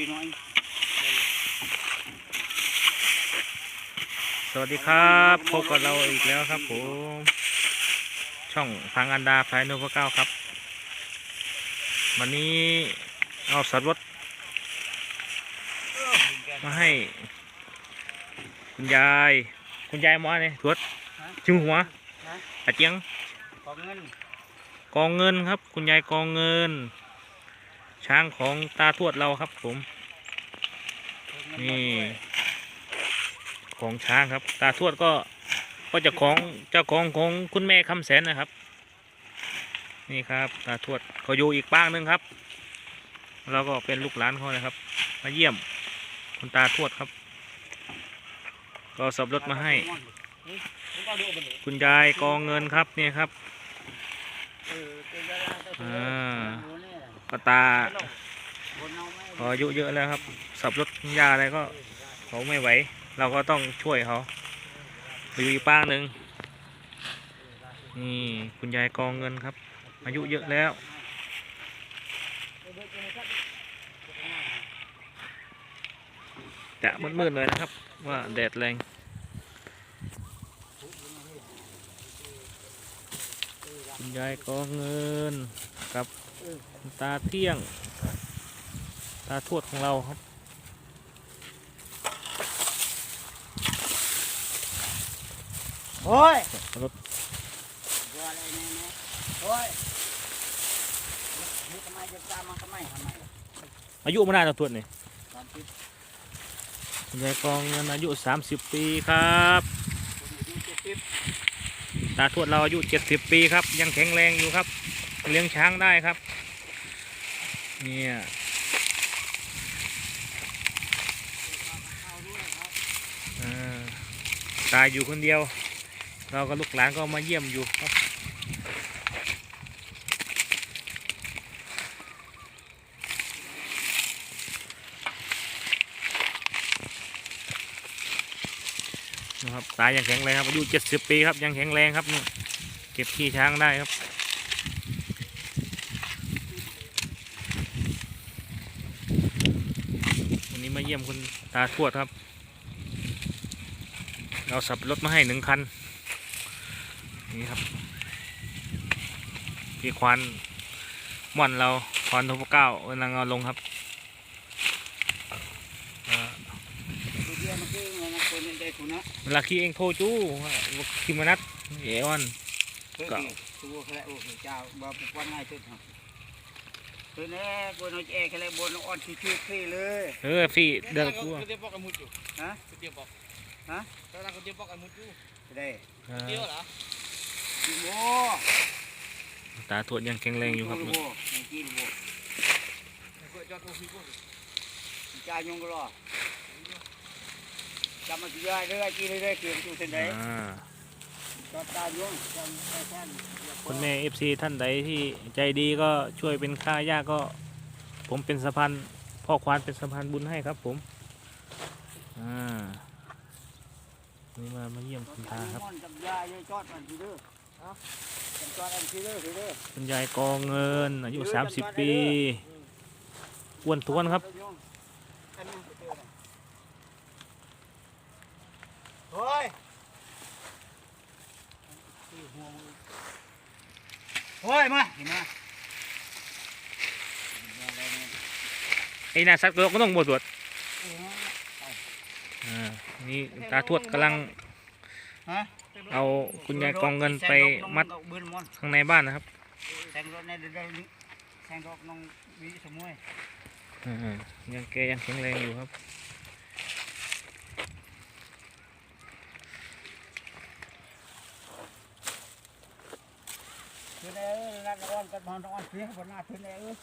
ดีน้อย สวัสดีครับพบกับเราอีกแล้วครับผม ช่องพังอันดาพายโนพเก้าครับ วันนี้เอาสัตว์รถมาให้ คุณยาย คุณยายหมอเนี่ยทวดชิมหัวอาเจียงของเงิน กองเงินครับ คุณยายกองเงิน ช้างของตาทวดเราครับผม นี่ของช้างครับ ตาทวดก็ก็เจะของเจ้าของของคุณแม่คำแสนนะครับ นี่ครับ ตาทวดเขาอยู่อีกป้างหนึงครับเราก็เป็นลูกหลานเขานะครับ มาเยี่ยมคุณตาทวดครับ ก็สับรถมาให้ คุณยายกองเงินครับเนี่ยครับอ่า ก็ตาพออายุเยอะแล้วครับ สับรถยาอะไรก็เขาไม่ไหว เราก็ต้องช่วยเขาไปอยู่อีกป้างหนึ่งนี่คุณยายกองเงินครับ อายุเยอะแล้วจะมืดๆเลยนะครับ ว่าแดดแรงคุณยายกองเงินกับ ตาเที่ยง ตาทวดของเราครับ โอ้ยรถบัวอะไรเนี่ยนะโอ้ยนี่ทำไมจะตามมาทำไมทำไมอายุไม่ได้ตาทวดนี่สามสิบคุณยายกองเงินอายุ30ปีครับคนอายุเจ็ดสิบตาทวดเราอายุ 70 ปีครับ ยังแข็งแรงอยู่ครับ เลี้ยงช้างได้ครับ เนี่ยตายอยู่คนเดียว เราก็ลูกหลานก็มาเยี่ยมอยู่ครับนะครับตายยังแข็งแรงครับอายุเจ็ดสิบปีครับยังแข็งแรงครับนี่เก็บขี้ช้างได้ครับวันนี้มาเยี่ยมคุณตาทวดครับ เราสับรถมาให้หนึ่งคัน นี่ครับพี่ควานม่อนเราควานทบเก้ากำลังเอาลงครับเวลาขี่เองโทจู้คิมานัดเอวันเพื่อที่ตัวแค่โอ้เจ้าบ่ปกป้องง่ายสุดครับ คือแน่บนเอาแอแค่บนอ่อนชื่อชื่อเลยเออฟี่เดินกู Dia pakai mutu. ฮะ Dia pakai. Hah? Kalau aku dia pakai mutu. ได้ Dia lah. กินโบตาทวดยังแข็งแรงอยู่ครับกินโบกินโบ Aku jatuh sibuk. จ่ายยงก็รอจำมาสิยายเรื่อยกินเรื่อยเกี่ยวกับตัวเส้นไหนอ่าจำตายยงจำไอ้แท่น คุณแม่เอฟซีท่านใดที่ใจดีก็ช่วยเป็นค่ายากก็ ผมเป็นสะพานพ่อควานเป็นสะพานบุญให้ครับผม อ่านี่มามาเยี่ยมคุณตาครับจำยายายจอดอันทีเด้อจอดอันทีเด้อทีเด้อคุณยายกองเงินอายุ30ปีอ้วนท้วนครับเฮ้ย เฮ้ยมาเห็นไหมไอ้หนาสัตว์ก็ต้องบวชตรวจอ่านี่ตาทวดกำลังฮะเอาคุณยายกองเงินไปมัดเบิ้ลมอนข้างในบ้านนะครับแซงรถในเดือนนี้แซงรถน้องวิสมุยอ่ายังแกยังแข็งแรงอยู่ครับ คือในเออนักร้อนกันมาร้อนเสียบนหน้าคือในเออ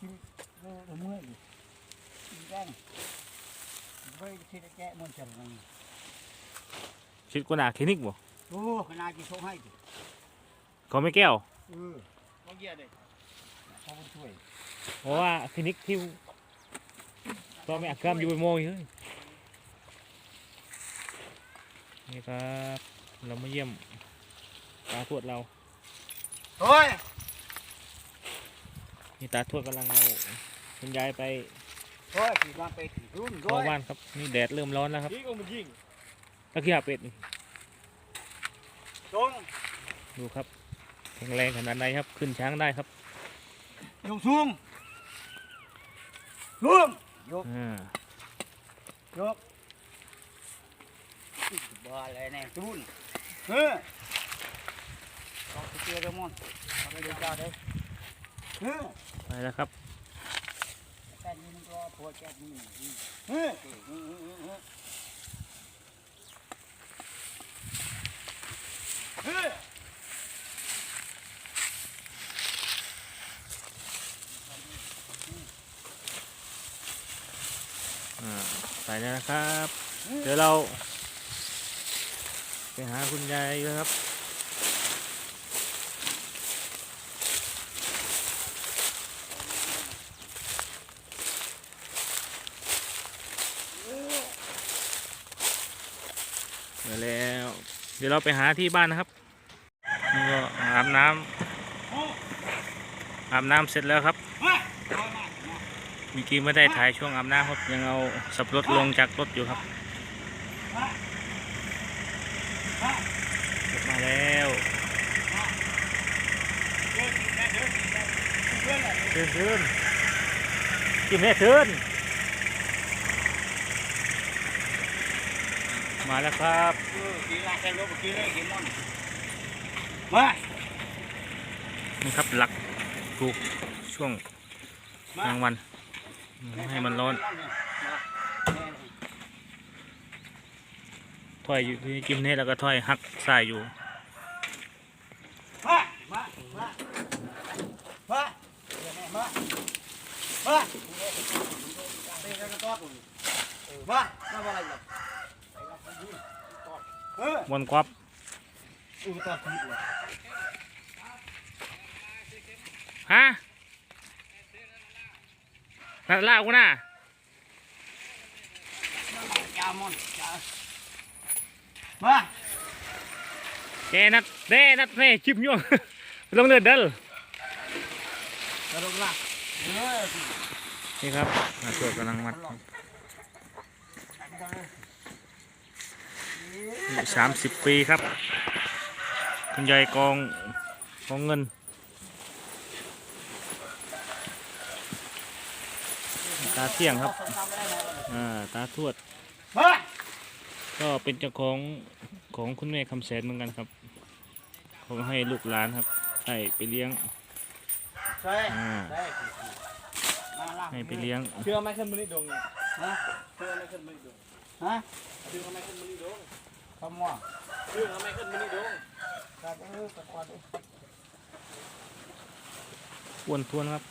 ชิมเออมือแจ้งไปที่แกะมันจะลงชิดกว่าหนาคลินิกบ่โอ้ขนาดที่โชคให้ดิเขาไม่แก้วเออ Kau dia deh. เขาช่วยเพราะว่าคลินิกที่ก็ไม่อักกรรมอยู่โมยเฮ้ยนี่ครับเรามาเยี่ยม ตาทวดเรา เฮ้ยนี่ตาทวดกำลังเอาคุณยายไปโอ้ยขี่มาไปถึงรุ่นเข้าด้วยบ้านครับ นี่แดดเริ่มร้อนแล้วครับยิงก็มันยิงตะเกียบเป็ดนี่ตรงดูครับแข็งแรงขนาดไหนครับ ขึ้นช้างได้ครับยกสูงลุงยกอ่ายกบ้าอะไรเนี่ยรุ่นเฮ้ย ต้องไปเจอเดมอนเอาไปดูเจ้าเด้อเฮ้ยไปแล้วครับแต่นี่มันก็พอแก่นี่เฮ้ยเฮ้ยเฮ้ยเฮ้ยเฮ้ยอ่าไปแล้วนะครับ เดี๋ยวเรา ไปหาคุณยายแล้วครับ เดี๋ยวแล้ว เดี๋ยวเราไปหาที่บ้านนะครับนี่ก็อาบน้ำอาบน้ำเสร็จแล้วครับเมื่อกี้ไม่ได้ถ่ายช่วงอาบน้ำครับยังเอาสับรถลงจากรถอยู่ครับมาแล้วเชิญเชิญกินแม่เชิญมาแล้วครับ มานี่ครับหลักปลูกช่วงกลางวัน ให้มันร้อนถ้อยอยู่ที่กินนี่แล้วก็ถ้อยหักใส่อยู่มามามามาเดี๋ยวแม่มามามามา อะไรอยู่เออวนกวับอูต่อทีเลยฮะนัดล่ากูน่ะจ้ามอนจ้ามาเจนัดเด้นัดเน่ชิมย่วงลงเดือดเดิลกระโดดละเออนี่ครับมาตรวจกำลังมัดครับ สามสิบปีครับ คุณยายกองกองเงินตาเที่ยงครับอ่าตาทวด ก็เป็นเจ้าของของคุณแม่คำแสนเหมือนกันครับเขาให้ลูกหลานครับให้ไปเลี้ยงใช่อ่าให้ไปเลี้ยงเชื่อไหมขึ้นมันนี่ดงเนี่ยฮะเชื่อไหมขึ้นมันนี่ดงฮะเชื่อไหมขึ้นมันนี่ดง คำว่าเชื่อไหมขึ้นมันนี่ดงการเออตะกอนอ้วนทวนครับ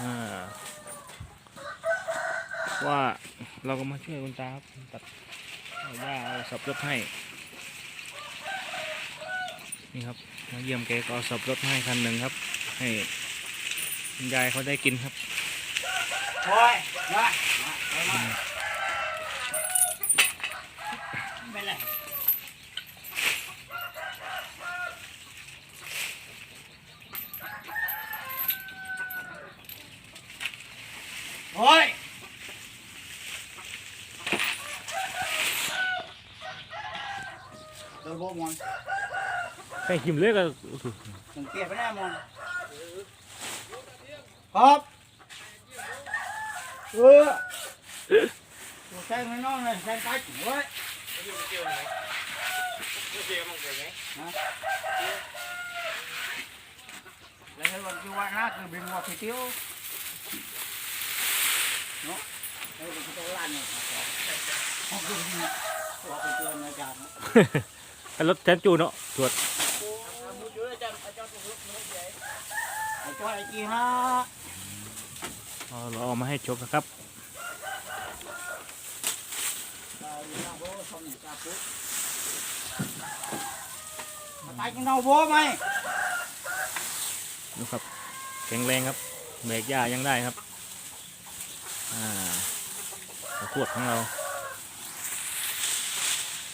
อ่า ว่าเราก็มาช่วยคุณตาครับตัดเอาหญ้าเอาสับรถให้ นี่ครับ มาเยี่ยมแกก็เอาสับรถมาให้คันหนึ่งครับ ให้คุณยายเขาได้กินครับโอ้ยมามาเอามาไม่เลยโอ้ย เดี๋ยวบอกมันใส่หิมเลยก็สังเกตไปแน่มันครับเออตัวแซงไม่น้องเลยแซงตายเว้ยไม่อยู่เกี่ยวไหนไม่เกี่ยวมันเป็นไงแล้วให้วันที่ว่านักคือบินว่าไปเที่ยวเนาะแล้วก็ตัวล้านเนี่ยห้องดูนี่ตัวไปเที่ยวนะจ๊ะรถแทนจูเนาะตรวจโอ้มุดอยู่อาจารย์อาจารย์ตัวลุกน้อยใหญ่ไอ้จ้อยไอ้จีฮะเอาเราเอามาให้ชมนะครับตายนะโบ้ทำหนึ่งกาปุ๊บมาตายกินเอาโบ้ไหมดูครับ แข็งแรงครับแบกหญ้ายังได้ครับ อ่าขวดของเรา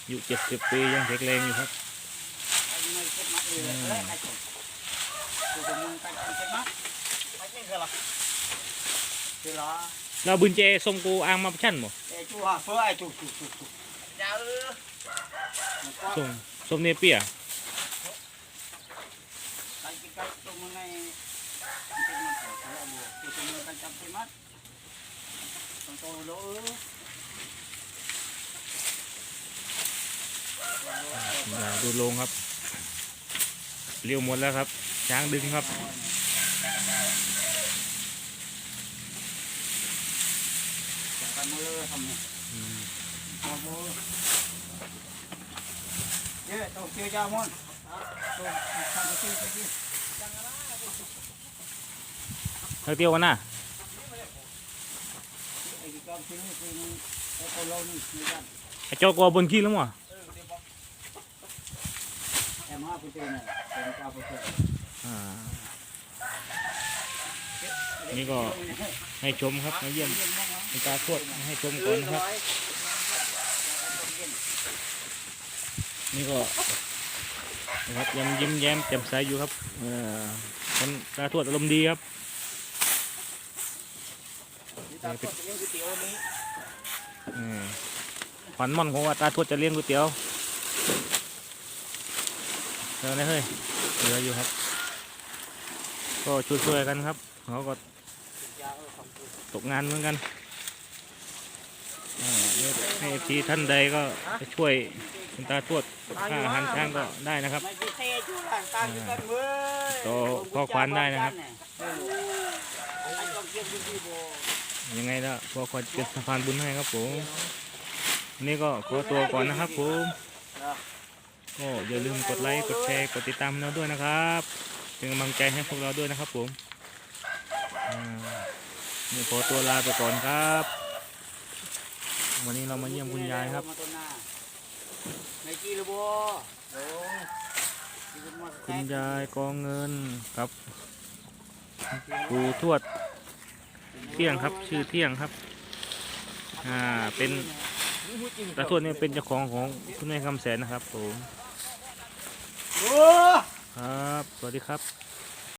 อายุเจ็ดสิบปียังแข็งแรงอยู่ครับไอ้ไม่เช็ดมัดเลยเลยไอ้ตัวตัวมึงไปเช็ดมัด cái là เดี๋ยวละเราบุญเจทรงกูอางมาชั่นบ่ไอ้ชูหาเฟื่อไอ้ชูชูชูชู nhà ư มันก็ทรงทรงเนเปียไอ้กิจกรรมตรงในเป็นมันเถอะเอาบัวคือตรงนี้กันจำเป็นมัดต้องโตโล อย่าดูลงครับเลี้ยวหมดแล้วครับช้างดึงครับจับกันมือทำเนี่ยอืมเอามือเยอะต้องเชือเจ้ามันต้องทำไปเฮ้ยเตียวกันนะไอ้กิจกรรมที่นี่คือไอ้คนเราเจ้ากอบนขี้แล้วมั้ง ห้าเปอร์เซ็นต์เนี่ยเป็นเก้าเปอร์เซ็นต์อ่า นี่ก็ ให้ชมครับมาเยี่ยมคุณตาทวดให้ชมก่อนนะครับ นี่ก็นะครับยังยิ้มแย้มแจ่มใสอยู่ครับเออคนตาทวดอารมณ์ดีครับ ตาตัวเลี้ยงก๋วยเตี๋ยววันี้ อืมขวัญม่อนของว่าตาทวดจะเลี้ยงก๋วยเตี๋ยว เดี๋ยวนะเฮ้ยเหลืออยู่ครับ ก็ช่วยๆกันครับเขาก็ยาเออคำพูดตกงานเหมือนกันอ่าให้ทีท่านใดก็จะช่วยคุณตาทวดค่าอาหารช้างก็ได้นะครับไม่ได้เทจุล่างตามกันเว้ยต่อข้อความได้นะครับไอ้ต้องเกี่ยวกับที่โบยังไงล่ะพอควรเป็นสะพานบุญให้ครับผมวันนี่ก็ขอตัวก่อนนะครับผม ก็อย่าลืมกดไลค์กดแชร์กดติดตามเราด้วยนะครับเป็นกำลังใจให้พวกเราด้วยนะครับผมอ่านี่ขอตัวลาไปก่อนครับ วันนี้เรามาเยี่ยมคุณยายครับในจีระโบโอ้คุณยายกองเงินกับปู่ทวด เที่ยงครับชื่อเที่ยงครับ อ่าเป็นตาทวดเนี่ยเป็นเจ้าของของคุณแม่คำแสนนะครับผมโอ้ ครับ สวัสดีครับ